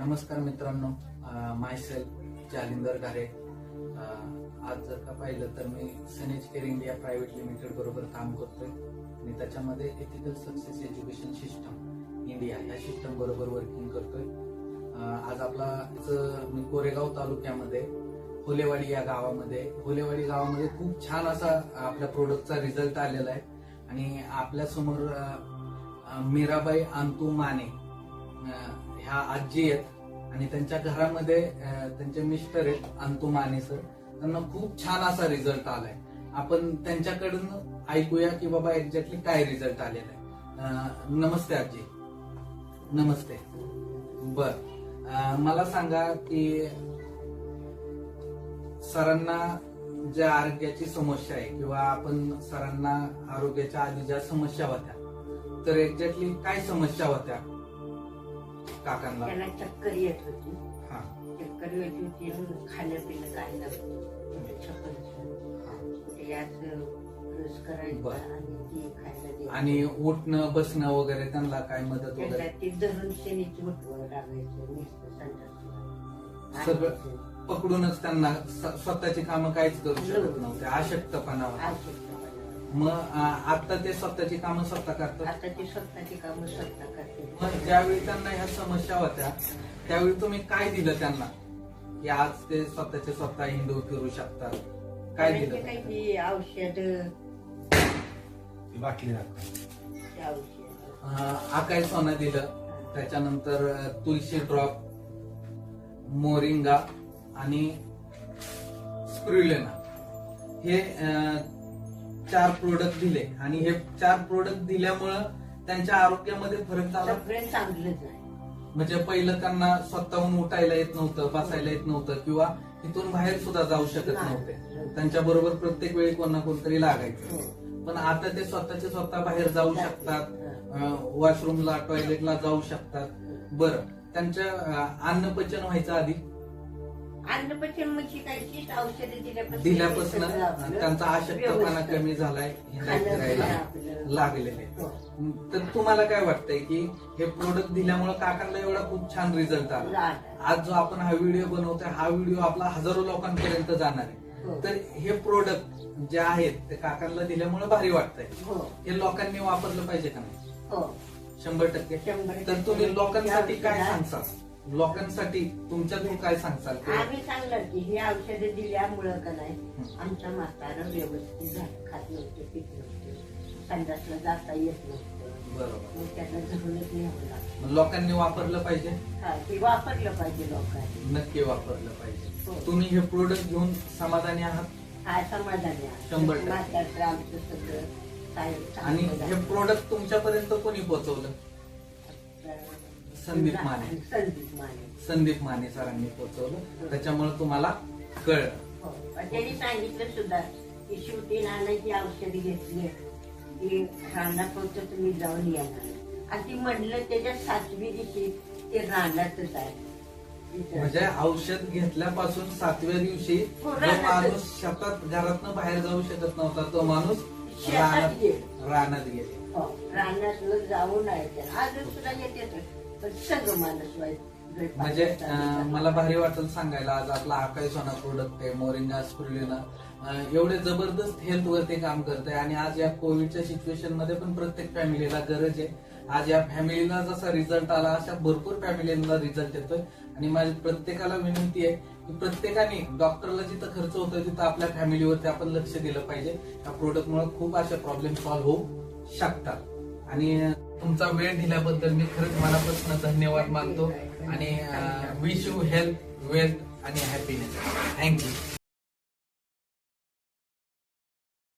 नमस्कार मित्रांनो माय सेल्फ जालिंदर घारे. आज जर का पाहिलं तर मी सनेज केअर इंडिया प्रायव्हेट लिमिटेड बरोबर काम करतोय. आणि त्याच्यामध्ये ethical success education system India या सिस्टम बरोबर वर्किंग करतोय. आज आपला मी कोरेगाव तालुक्यामध्ये होलेवाडी या गावामध्ये होलेवाडी गावामध्ये खूप छान असा आपल्या प्रोडक्टचा रिझल्ट आलेला आहे. आणि आपल्यासमोर मीराबाई अंतू माने ह्या आजी आहेत आणि त्यांच्या घरामध्ये त्यांचे मिस्टर आहेत अंतुमाने सर त्यांना खूप छान असा रिझल्ट आलाय. आपण त्यांच्याकडून ऐकूया की बाबा एक्झॅक्टली काय रिझल्ट आलेला आहे. नमस्ते आजी. नमस्ते. बर. अं, मला सांगा की सरांना ज्या आरोग्याची समस्या आहे किंवा आपण सरांना आरोग्याच्या आधी ज्या समस्या होत्या तर एक्झॅक्टली काय समस्या होत्या? काकांना. त्याला चक्कर येत होती. हा. चक्कर येत होती खाणं पिणं काय नव्हतं चक्कर ते याच रस करायचा बरं. आणि ती खायला द्यायची. आणि उठणं बसणं वगैरे त्यांना काय मदत त्याला वगैरे? ते धरून शेणीच उठवं लागायचं नुसतं संडासला. सगळं- पकडूनच त्यांना स- स्वतःची कामं काहीच करू शकत नव्हते. अशक्तपणा होता मग आता ते स्वतःची कामं स्वतः करतात? आता ती स्वतःची कामं स्वतः करते मग ज्यावेळी त्यांना ह्या समस्या होत्या त्यावेळी तुम्ही काय दिलं त्यांना? की आज ते स्वतःचे स्वतः हिंदू फिरू शकतात. काय म्हणजे दिलं? काही ती औषध बाटली आकाय सोनं दिलं. त्याच्यानंतर तुळशी ड्रॉप मोरिंगा आणि स्प्रुलेना. हे चार प्रोडक्ट दिले. आणि हे चार प्रोडक्ट दिल्यामुळं त्यांच्या आरोग्यामध्ये फरक झाला सगळे चांगलंच आहे. म्हणजे पहिलं त्यांना स्वतःहून उठायला येत नव्हतं बसायला येत नव्हतं किंवा इथून बाहेर सुद्धा जाऊ शकत नव्हते. त्यांच्या बरोबर प्रत्येक वेळी कोण ना कोणतरी लागायचं. हो. पण आता ते स्वतःचे स्वतः बाहेर जाऊ शकतात वॉशरूमला टॉयलेटला जाऊ शकतात. बरं त्यांच्या अन्न व्हायचं आधी? अन्नपचन काही औषधं दिल्यापासून त्यांचा अशक्तपणा. कमी झालाय फिरायला. लागलेले हो. तर तुम्हाला काय वाटतंय की हे प्रोडक्ट दिल्यामुळे काकांना एवढा खूप छान रिझल्ट आला. आज जो आपण हा व्हिडिओ बनवतोय हा व्हिडिओ आपला हजारो लोकांपर्यंत जाणार आहे हो. तर हे प्रोडक्ट जे आहेत ते काकांना दिल्यामुळे भारी वाटतंय हो हे लोकांनी वापरलं पाहिजे का नाही शंभर टक्के तर. तुम्ही लोकांसाठी काय सांगसाल लोकांसाठी तुमच्यातून काय सांगसाल की आम्ही सांगणार की ही औषधं दिल्यामुळं का नाही आमचा म्हातारा व्यवस्थित झालं खात नव्हतं पित नव्हतं. संडासला जाता येत नव्हतं. बरोबर. मग त्यांना धरूनच न्यावं लागतं. मग लोकांनी वापरलं पाहिजे? हा, ते वापरलं पाहिजे लोकांनी. नक्की वापरलं पाहिजे. हो. तुम्ही हे प्रोडक्ट घेऊन समाधानी आहात? हा समाधानी. शंभर टक्के. आमचं सगळं काय आणि हे. प्रोडक्ट तुमच्यापर्यंत कोणी पोहोचवलं? संदीप माने. संदीप माने संदीप माने सरांनी पोहोचवलं त्याच्यामुळे तुम्हाला कळलं हो. त्यांनी सांगितलं सुद्धा की शेवटी नानाची औषध घेतली की तुम्ही जाऊन येणार आणि ती म्हणलं त्याच्या सातवी दिवशी ते रानातच आहे. म्हणजे औषध घेतल्यापासून सातव्या दिवशी हो, जो. माणूस शेतात घरातनं बाहेर जाऊ शकत नव्हता तो माणूस शेतात रानात गेला. रानात गेले हो, रानात जाऊन आहे ते. अजून सुद्धा येते पण म्हणजे अं, मला भारी वाटेल सांगायला. आज आपला आकाय सोना प्रोडक्ट आहे मोरिंगा स्प्रुलिना अं, एवढे जबरदस्त हेल्थ वरती काम करत आहे आणि आज या कोविडच्या सिच्युएशनमध्ये पण प्रत्येक फॅमिलीला गरज आहे. आज या फॅमिलीला जसा रिझल्ट आला अशा भरपूर फॅमिलीला रिझल्ट येतोय. आणि माझी प्रत्येकाला विनंती आहे की प्रत्येकाने डॉक्टरला जिथं खर्च होतोय तिथं आपल्या फॅमिलीवरती आपण लक्ष दिलं पाहिजे. या प्रोडक्टमुळे खूप अशा प्रॉब्लेम सॉल्व्ह होऊ शकतात. आणि तुमचा वेळ दिल्याबद्दल मी खरंच मनापासून धन्यवाद मानतो आणि विश यू हेल्थ वेल्थ आणि हॅपीनेस थँक्यू